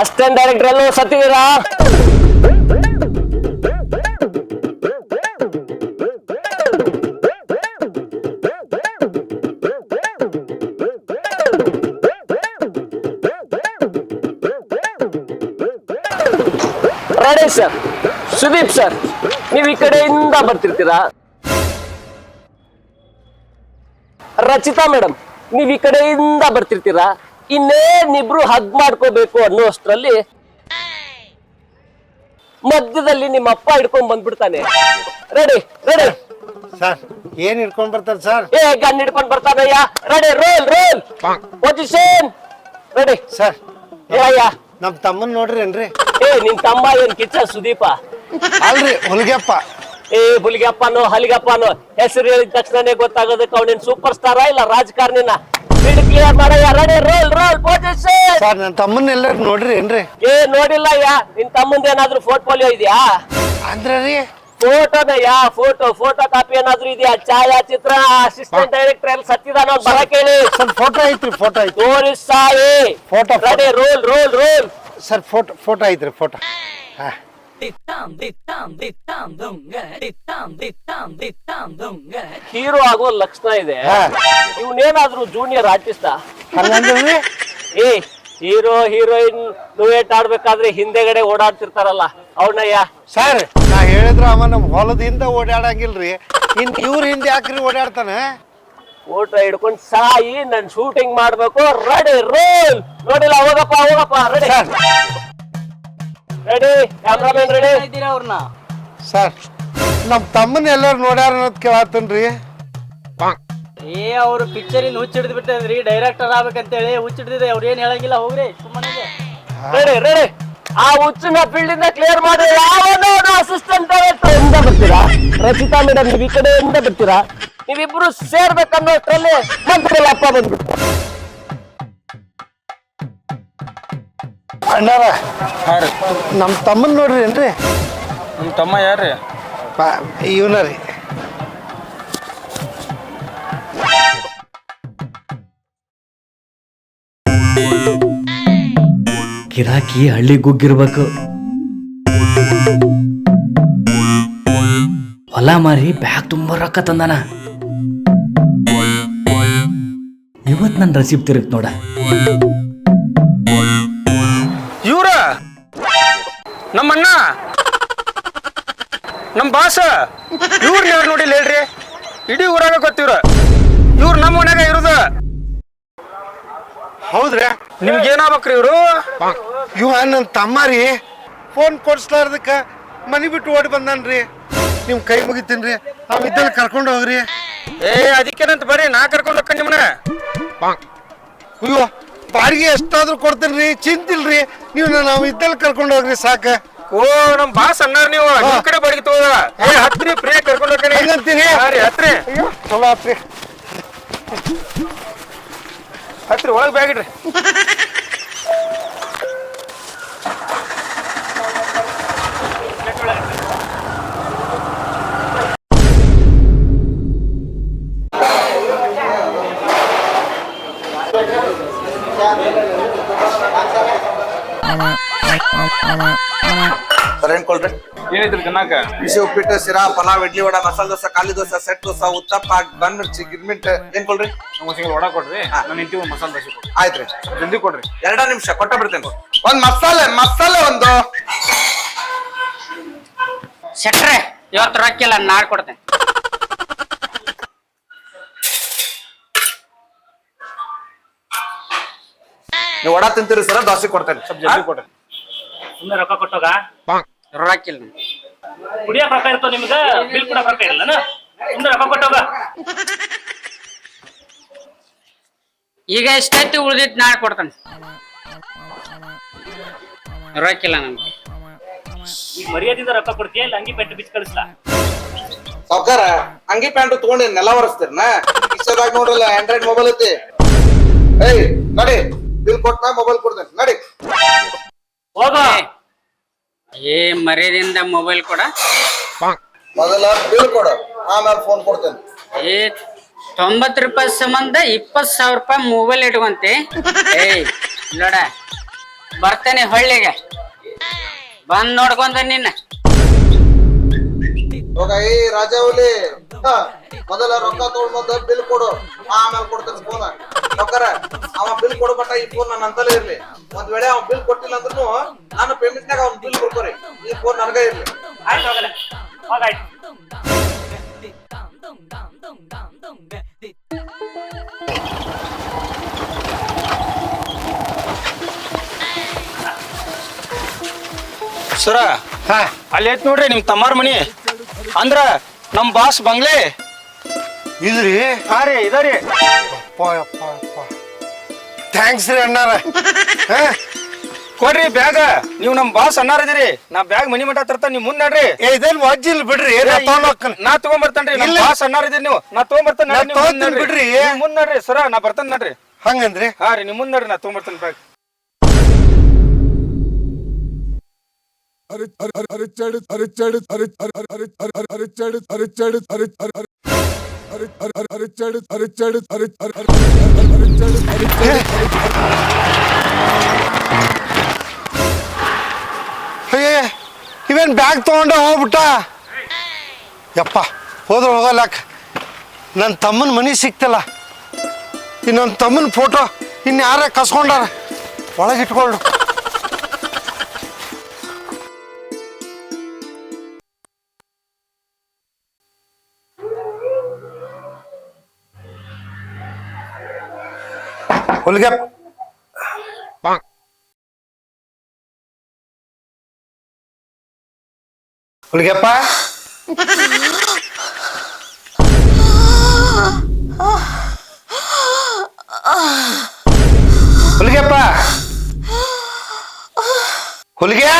Assistant director ಎಲ್ಲೋ ಸತ್ತಿದ್ದೀರಾ ready sir Sudeep sir ನೀವು ಈ ಕಡೆಯಿಂದ ಬರ್ತಿರ್ತೀರಾ? ರಚಿತಾ ಮೇಡಮ್ ನೀವ್ ಈ ಕಡೆಯಿಂದ ಬರ್ತಿರ್ತೀರಾ? ಇನ್ನೇನಿಬ್ರು ಹಗ್ ಮಾಡ್ಕೋಬೇಕು ಅನ್ನೋಷ್ಟ್ರಲ್ಲಿ ಮಧ್ಯದಲ್ಲಿ ನಿಮ್ಮ ಅಪ್ಪ ಹಿಡ್ಕೊಂಡ್ ಬಂದ್ಬಿಡ್ತಾನೆ. ರೆಡಿ ರೆಡಿ ಸರ್ ಏನ್ ಹಿಡ್ಕೊಂಡ್ ಬರ್ತಾರೆ ಸರ್ ಏ ಗನ್ ಹಿಡ್ಕೊಂಡ್ ಬರ್ತಾನಯ್ಯ ready roll roll position ready sir ಹೇಳಯ್ಯ ನಮ್ ತಮ್ಮನ್ ನೋಡ್ರೇನ್ರಿ ಏ ನಿನ್ ತಮ್ಮ ಏನ್ ಕಿಚ್ಚ ಸುದೀಪ? ಅಲ್ರಿ ಹುಲಿಗೆಪ್ಪ ಏ ಹುಲಿಗಪ್ಪನೋ ಹಲಿಗಪ್ಪನೋ ಹೆಸರು ಹೇಳಿದ ತಕ್ಷಣನೇ ಗೊತ್ತಾಗೋದಕ್ಕೆ ಅವನೇನ್ ಸೂಪರ್ ಸ್ಟಾರ ಇಲ್ಲ ರಾಜಕಾರಣಿನ? ಬಿಡ್ clear ಮಾಡಯ್ಯ ready roll roll position sir ತಮ್ಮನ್ ಎಲ್ಲರೂ ನೋಡ್ರೇನ್ರಿ ಏ ನೋಡಿಲ್ಲ ಯಾ ನಿನ್ ತಮ್ಮಂದ ಏನಾದ್ರೂ ಪೋರ್ಟ್ಫೋಲಿಯೋ ಇದೆಯಾ? ಅಂದ್ರ ರೀ? ಫೋಟೋನ ಯಾ ಫೋಟೋ ಫೋಟೋ ಕಾಪಿ ಏನಾದ್ರೂ ಇದೆಯಾ? ಛಾಯಾಚಿತ್ರ ಅಸಿಸ್ಟೆಂಟ್ ಡೈರೆಕ್ಟರ್ ಎಲ್ಲಿ ಸತ್ತಿದಾನೋ ಬರ ಕೇಳಿ. ಸರ್ ಫೋಟೋ ಐತ್ರಿ ಫೋಟೋ ಐತಿ ತೋರಿಸಾಯಿ Photo, photo ready roll roll roll sir photo photo ಐತ್ರಿ ಫೋಟೋ. ಹಾ. ಹೀರೋ ಆಗೋ ಲಕ್ಷಣ ಇದೆ. ಇವನೇನಾದ್ರು ಇವನೇನಾದ್ರೂ ಜೂನಿಯರ್ ಆರ್ಟಿಸ್ಟ ಹಂಗಂದ್ರಿ ಏ ಹೀರೋ ಹೀರೋಯಿನ್ ಡುವೇಟ್ ಆಡ್ಬೇಕಾದ್ರೆ ಹಿಂದೆಗಡೆ ಓಡಾಡ್ತಿರ್ತಾರಲ್ಲ ಅವ್ನಯ್ಯ. ಸರ್ ನಾ ಹೇಳಿದ್ರ ಅವ ನಮ್ಮ ಹೊಲದಿಂದ ಓಡಾಡಂಗಿಲ್ರಿ. ಇನ್ ಇವ್ರ ಹಿಂದೆ ಯಾಕ್ರಿ ಓಡಾಡ್ತಾನೆ? ಫೋಟೋ ಹಿಡ್ಕೊಂಡು ಸಾಯಿ ನನ್ ಶೂಟಿಂಗ್ ಮಾಡ್ಬೇಕು. ರೆಡಿ ರೋಲ್ ನೋಡಿಲ್ಲ ಹೋಗಪ್ಪ ಹೋಗಪ್ಪ ರೆಡಿ ರೆಡಿ ಕ್ಯಾಮ್ರಾಮನ್ ರೆಡಿ ಇದ್ದೀರಾ ಅವ್ರನ್ನ? ಸರ್ ನಮ್ ತಮ್ಮನ್ ಎಲ್ಲರೂ ನೋಡ್ಯಾರ ಅನ್ನೋದ್ ಕೇಳತ್ತನ್ರಿ ಏ ಅವ್ರು ಪಿಕ್ಚರ್ ಇಂದ ಹುಚ್ಚಿಡ್ದು ಬಿಟ್ಟದ್ರಿ ಡೈರೆಕ್ಟರ್ ಆಗ್ಬೇಕಂತೇಳಿ ಹುಚ್ಚಿಡ್ದಿದೆ ಅವ್ರು ಏನ್ ಹೇಳಂಗಿಲ್ಲ ಹೋಗ್ರಿ. ಸುಮ್ಮನೆ ರೆಡಿ ರೆಡಿ ಆ ಹುಚ್ಚನ ಫೀಲ್ಡ್ ಇಂದ ಕ್ಲಿಯರ್ ಮಾಡಿ ಯಾವನೋ ಅಸಿಸ್ಟೆಂಟ್ ಡೈರೆಕ್ಟರ್ ಇಂದ ಬರ್ತೀರಾ? ರಚಿತಾ ಮೇಡಮ್ ನೀವು ಈ ಕಡೆಯಿಂದ ಬರ್ತೀರಾ? ನೀವಿಬ್ರು ಸೇರ್ಬೇಕನ್ನೋಷ್ಟ್ರಲ್ಲಿ ಮಂತ್ರಿ ಅಪ್ಪ ಬಂದ್ಬಿಟ್ಟು ಅಣ್ಣಾರ ನಮ್ಮ ತಮ್ಮನ್ ನೋಡ್ರಿ ಏನ್ರಿ? ನಮ್ಮ ತಮ್ಮ ಯಾರ್ರಿ? ಇವನ ರೀ. ಗಿರಾಕಿ ಹಳ್ಳಿ ಗುಗ್ಗಿರ್ಬೇಕು ಹೊಲ ಮಾರಿ ಬ್ಯಾಗ್ ತುಂಬಾ ರೊಕ್ಕ ತಂದಾನ. ಇವತ್ ನನ್ ರಸೀಬ್ ತಿರುಗ್ ನೋಡ. ಇವ್ರ? ನಮ್ಮಣ್ಣ? ನಮ್ಮ ಬಾಸ ಇವ್ರ ಯಾರು ನೋಡಿಲ್ಲ ಹೇಳ್ರಿ? ಇಡೀ ಊರಾಗ ಗೊತ್ತಿವ್ರ ಇವ್ರು. ನಮ್ಮ ಮನ್ಯಾಗ ಇರುದ. ಹೌದ್ರಿ? ನಿಮ್ಗೆ ಏನಾಗ್ಬೇಕ್ರಿ ಇವ್ರು? ಇವ ನನ್ನ ತಮ್ಮ ರೀ. ಫೋನ್ ಕೊಡ್ಸ್ಲಾರ್ದಕ್ಕ ಮನಿ ಬಿಟ್ಟು ಓಡಿ ಬಂದನ್ರಿ. ನಿಮ್ ಕೈ ಮುಗಿತೀನ್ರಿ ಅವ್ ಇದ್ದಲ್ಲಿ ಕರ್ಕೊಂಡು ಹೋಗ್ರಿ. ಏ ಅದಕ್ಕೇನಂತ ಬರ್ರಿ ನಾ ಕರ್ಕೊಂಡು ಹೋಗ್ಕ ನಿಮ್ಮನ್ನ. ಅಯ್ಯೋ ಬಾಡಿಗೆ ಎಷ್ಟಾದ್ರೂ ಕೊಡ್ತೇನ್ರಿ ಚಿಂತಿಲ್ರಿ. ನೀವು ನಾವು ಇದ್ದಲ್ಲಿ ಕರ್ಕೊಂಡು ಹೋಗ್ರಿ ಸಾಕ. ಓ ನಮ್ ಬಾಸ್ ಸಣ್ಣ ನೀವು ನಿಮ್ ಕಡೆ ಬಾಡಿಗೆ ತಗೋದ ಏ ಹತ್ರಿ ಪ್ರಿಯ ಕರ್ಕೊಂಡು ಹೋಗ್ತೀನಿ. ಹಂಗಂತೀರಿ? ರೀ ಹತ್ರಿ. ಅಯ್ಯೋ ಚಲೋ ಹತ್ರಿ ಹತ್ರಿ ಒಳಗ್ ಬ್ಯಾಗ್ ಇಡ್ರಿ. ತಿನ್ನಾಕ ಬಿಸಿ ಉಪ್ಪಿಟ್ಟು ಸಿರಾ ಪಲಾವ್ ಇಡ್ಲಿ ವಡ ಮಸಾಲ ದೋಸೆ ಖಾಲಿ ದೋಸೆ ಸೆಟ್ ದೋಸೆ ಉತ್ತಪ್ಪ ಬನ್ ಮಿರ್ಚಿ ಗಿರ್ಮಿಂಟ್ ಏನ್ ನಮ್ಗೆ ಸಿಂಗಲ್ ವಡ ಕೊಡ್ರಿ. ನಾನು ನಿಂತೀವಿ ಮಸಾಲೆ ದೋಸೆ ಕೊಡ್ರಿ ಆಯ್ತ್ರಿ. ಜಲ್ದಿ ಕೊಡ್ರಿ. ಎರಡ ನಿಮಿಷ ಕೊಟ್ಟ ಬಿಡ್ತೇನೆ. ಒಂದ್ ಮಸಾಲೆ ಮಸಾಲೆ ಒಂದು. ಶೆಟ್ರೆ ಇವತ್ತು ರೊಕ್ಕಿಲ್ಲ ನಾಡ್ ಕೊಡ್ತೇನೆ. ನೀವು ವಡ ತಿಂತೀರಿ ಸರ ದೋಸೆ ಕೊಡ್ತೇನೆ. ಸ್ವಲ್ಪ ಜಲ್ದಿ ಕೊಡ್ರಿ. ಸುಮ್ಮನೆ ರೊಕ್ಕ ಕೊಟ್ಟೋಗ? ರೊಕ್ಕಿಲ್ಲ ಕುಡಿಯಕ್ ರೊಕ್ಕ ಇರ್ತಾವ ನಿಮ್ಗ? ಬಿಲ್ ಕೂಡ ರೊಕ್ಕ ಇರಲ್ಲನ ಸುಮ್ಮನೆ ರೊಕ್ಕ ಕೊಟ್ಟೋಗ ಈಗ ಎಷ್ಟೈತಿ ಉಳಿದಿತ್ತು ನಾಳೆ ಕೊಡ್ತೇನೆ. ರೊಕ್ಕಿಲ್ಲ ನಮ್ಗೆ. ಈಗ ಮರ್ಯಾದಿಂದ ರೊಕ್ಕ ಕೊಡ್ತೀಯ ಇಲ್ಲ ಅಂಗಿ ಪ್ಯಾಂಟ್ ಬಿಚ್ಚ ಕಳಿಸ್ಲಾ? ಸಾವ್ಕಾರ ಅಂಗಿ ಪ್ಯಾಂಟ್ ತಗೊಂಡು ನೆಲ ಒರೆಸ್ತೀರ್ನ ಕಿಸದಾಗ ನೋಡ್ರಲ್ಲ ಆಂಡ್ರಾಯ್ಡ್ ಮೊಬೈಲ್ ಐತಿ. ಏಯ್ ನಡಿ ಬಿಲ್ ಕೊಟ್ಟ ಮೊಬೈಲ್ ಕೊಡ್ತೇನೆ. ನಡಿ. ಹೋಗ. ಏ ಮರ್ಯಾದಿಂದ ಮೊಬೈಲ್ ಕೊಡ. ಮೊದಲ ಬಿಲ್ ಕೊಡು ಆಮೇಲೆ ಫೋನ್ ಕೊಡ್ತೇನೆ. ಏ ತೊಂಬತ್ತು ರೂಪಾಯಿ ಸಂಬಂಧ ಇಪ್ಪತ್ ಸಾವಿರ ರೂಪಾಯಿ ಮೊಬೈಲ್ ಇಟ್ಕೊಂತಿ ಏಯ್ ನೋಡ ಬರ್ತೇನೆ ಹೊಳ್ಳಿಗೆ. ಬಂದ್ ನೋಡ್ಕೊಂತ ನಿನ್ನ. ಹೋಗ ಏ ರಾಜಾ ಹುಲಿ ಹಾ, ಮೊದಲ ರೊಕ್ಕ ತಗೊಂಡ್ ಬಂದ ಬಿಲ್ ಕೊಡು. ಆಮೇಲೆ ಕೊಡ್ತೇನೆ ಫೋನ್ ರೊಕ್ಕರ ಅವ ಬಿಲ್ ಕೊಡು ಬಟ್ಟ ಈ ಫೋನ್ ನನ್ನ ಅಂತಲೇ ಇರ್ಲಿ. ಒಂದ್ ವೇಳೆ ಅವ ಬಿಲ್ ಕೊಟ್ಟಿಲ್ಲ ಅಂದ್ರೂ ನಾನು ಪೇಮೆಂಟ್ನಾಗ ಅವ್ನ ಬಿಲ್ ಕೊಡ್ಕೊರಿ. ಈ ಫೋನ್ ನನಗ ಇರ್ಲಿ. ಆಯ್ತು ಹೋಗಲ್ಲ. ಹೋಗಾಯ್ತು. ಸರ ಹಾ. ಅಲ್ಲಿ ಐತ್ ನೋಡ್ರಿ ನಿಮ್ ತಮ್ಮಾರ್ ಮನಿ. ಅಂದ್ರ ನಮ್ ಬಾಸ್ ಬಂಗ್ಲೆ. ಇದ್ರಿ? ಹಾ ರೀ ಇದಾರಿ ಅಪ್ಪ ಅಪ್ಪ ಅಪ್ಪ ಥ್ಯಾಂಕ್ಸ್ ರೀ ಅಣ್ಣಾರ. ಹಾ? ಕೊಡ್ರಿ ಬ್ಯಾಗ. ನೀವು ನಮ್ ಬಾಸ್ ಅಣ್ಣಾರ ಅನ್ನಾರದಿರಿ ನಾ ಬ್ಯಾಗ್ ಮನಿ ಮಠ ತರ್ತ ನೀವ್ ಮುಂದ್ ನಡ್ರಿ. ಏ ಇದೇನ್ ವಜ್ಜಿಲ್ ಬಿಡ್ರಿ ನಾ ತಗೊಂಡ್ ಹೋಗ್ಕನ್ ನಾ ತಗೊಂಬರ್ತೇನ್ರಿ ನಮ್ ಬಾಸ್ ಅಣ್ಣಾರ ಅನ್ನಾರದಿರಿ ನೀವು. ನಾ ತಗೊಂಬರ್ತೇನೆ ನಾ ತಗೊಂತೀನಿ ಬಿಡ್ರಿ. ಮುಂದ್ ನಡ್ರಿ ಸರ ನಾ ಬರ್ತೇನೆ ನಡ್ರಿ. ಹಂಗಂದ್ರಿ? ಹಾ ರೀ ನಿಮ್ ಮುಂದ್ ನಡ್ರಿ ನಾ ತಗೊಂಬರ್ತೇನೆ ಬ್ಯಾಗ್. ಇವೇನ್ ಬ್ಯಾಗ್ ತಗೊಂಡ ಹೋಗ್ಬಿಟ್ಟ ಯಪ್ಪ ಹೋದ್ರ ಹೋಗಲ್ಲಕ್ಕ ನನ್ನ ತಮ್ಮನ ಮನಿ ಸಿಕ್ತಲ್ಲ ಇನ್ನೊಂದ್ ತಮ್ಮನ ಫೋಟೋ ಇನ್ನು ಯಾರ ಕಸ್ಕೊಂಡಾರ ಒಳಗೆ ಇಟ್ಕೊಂಡು ಹೊಲಿಗೆ ಹೊಲಿಗೆಪ್ಪ ಹೊಲಿಗೆಪ್ಪ ಹೊಲಿಗೆ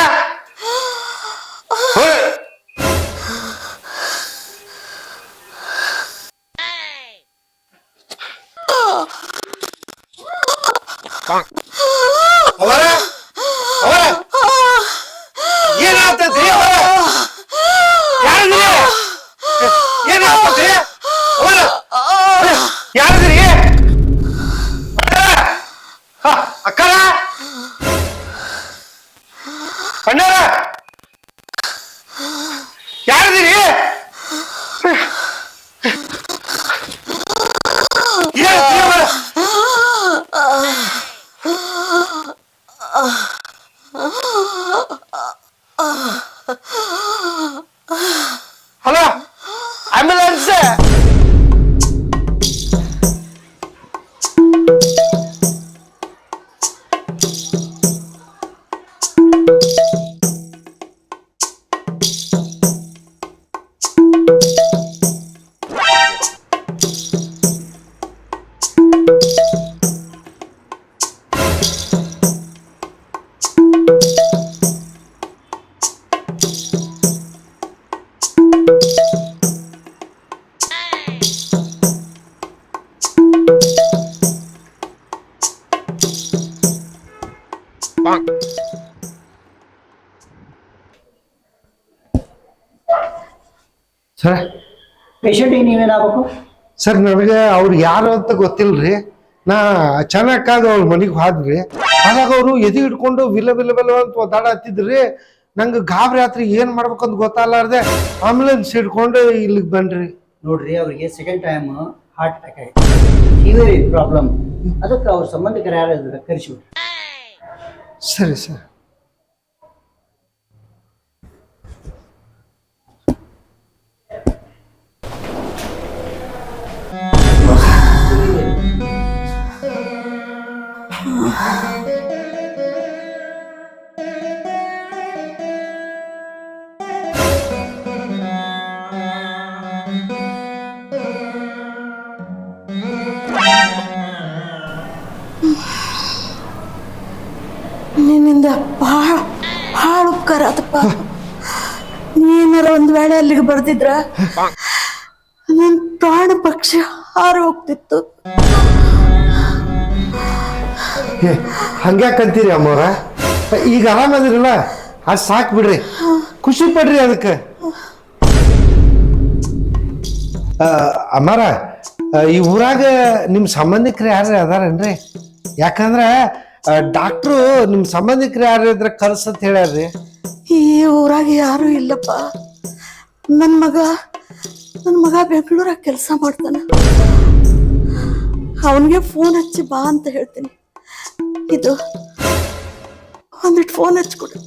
ಅವರ ಅವರ. ಏನಾಗ್ತೈತಿ ಅವರ? ಯಾರಿದ್ರಿ ಏನಾಗ್ತೈತಿ ಅವರ. ಯಾರಿದ್ರಿ ಅಕ್ಕರ. ಅಣ್ಣಾರ. Remse. ನೀವೇನಾಗಬೇಕು ಸರ್ ನನಗೆ ಅವ್ರು ಯಾರು ಅಂತ ಗೊತ್ತಿಲ್ರಿ. ನಾ ಅಚಾನಕ್ಕಾಗ ಅವ್ರ ಮನೆಗೆ ಹೋದ್ರಿ ಆದಾಗ ಅವರು ಎದೆ ಹಿಡ್ಕೊಂಡು ವಿಲ ವಿಲ ವಿಲ ಅಂತ ಒದ್ದಾಡತ್ತಿದ್ರಿ. ನಂಗೆ ಗಾಬರಿ ಆತ್ರಿ ಏನ್ ಮಾಡ್ಬೇಕಂತ ಗೊತ್ತಾಗಲಾರ್ದೆ ಆಂಬುಲೆನ್ಸ್ ಹಿಡ್ಕೊಂಡು ಇಲ್ಲಿಗೆ ಬನ್ರಿ ನೋಡ್ರಿ ಅವ್ರಿಗೆ ಸೆಕೆಂಡ್ ಟೈಮ್ ಹಾರ್ಟ್ ಅಟ್ಯಾಕ್ ಆಯ್ತು. ಸಿವಿಯರ್ ಪ್ರಾಬ್ಲಮ್ ಅದಕ್ಕೆ ಅವ್ರ ಸಂಬಂಧಿಕರು ಯಾರು ಕರೆಸಿಬಿಟ್ರಿ ಸರಿ ಸರ್. ನಿನ್ನಿಂದ ಭಾಳ ಭಾಳ ಉಪಕಾರ ಆತಪ್ಪ. ನೀನಾರ ಒಂದು ವೇಳೆ ಅಲ್ಲಿಗೆ ಬರ್ತಿದ್ರ ನನ್ನ ಪ್ರಾಣ ಪಕ್ಷಿ ಹಾರು ಹೋಗ್ತಿತ್ತು. ಹಂಗ್ಯಾಕಂತೀರಿ ಅಮ್ಮವ್ರ? ಈಗ ಆರಾಮದಿರಲ್ಲ ಅದು ಸಾಕು ಬಿಡ್ರಿ. ಖುಷಿ ಪಡ್ರಿ ಅದಕ್ಕೆ. ಅಮ್ಮಾರ ಈ ಊರಾಗ ನಿಮ್ಮ ಸಂಬಂಧಿಕರು ಯಾರು ಅದಾರೇನ್ರಿ? ಯಾಕಂದ್ರ ಡಾಕ್ಟ್ರು ನಿಮ್ಮ ಸಂಬಂಧಿಕರು ಯಾರು ಇದ್ರೆ ಅಂತ ಹೇಳ್ಯಾರ್ರಿ. ಈ ಊರಾಗ ಯಾರು ಇಲ್ಲಪ್ಪ. ನನ್ನ ಮಗ ನನ್ನ ಮಗ ಬೆಂಗಳೂರಾಗ ಕೆಲಸ ಮಾಡ್ತಾನ. ಅವನಿಗೆ ಫೋನ್ ಹಚ್ಚಿ ಬಾ ಅಂತ ಹೇಳ್ತೀನಿ. ಇದು ಒಂದಿಟ್ಟು ಫೋನ್ ಹಚ್ಕೊಡು.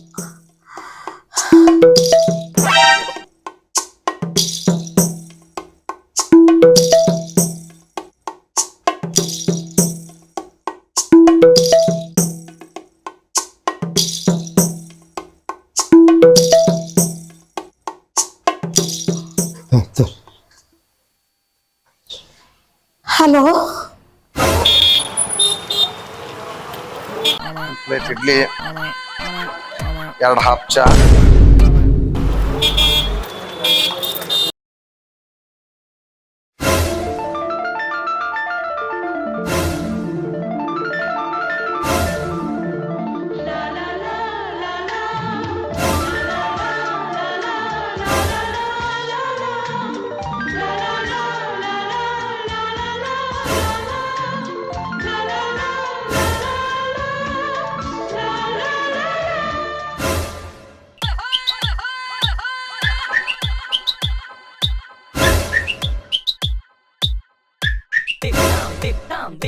ಹಲೋ ಪ್ಲೇಟ್ ಇಡ್ಲಿ ಎರಡು ಹಾಫ್ ಚಾ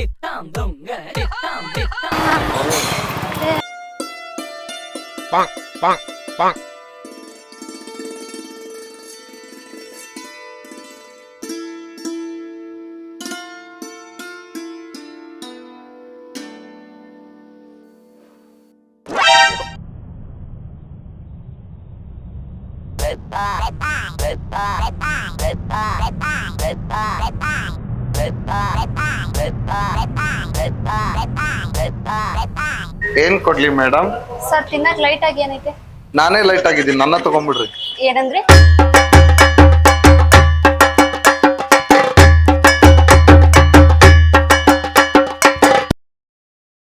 뒷담동네 뒷담 뒷담 빵빵빵 Bye. ಏನ್ ಕೊಡ್ಲಿ ಮೇಡಮ್ ಸರ್ ತಿನ್ನಕ್ ಲೈಟ್ ಆಗಿ ಏನೈತೆ? ನಾನೇ ಲೈಟ್ ಆಗಿದ್ದೀನಿ ನನ್ನ ತಗೊಂಡ್ಬಿಡ್ರಿ. ಏನಂದ್ರೆ?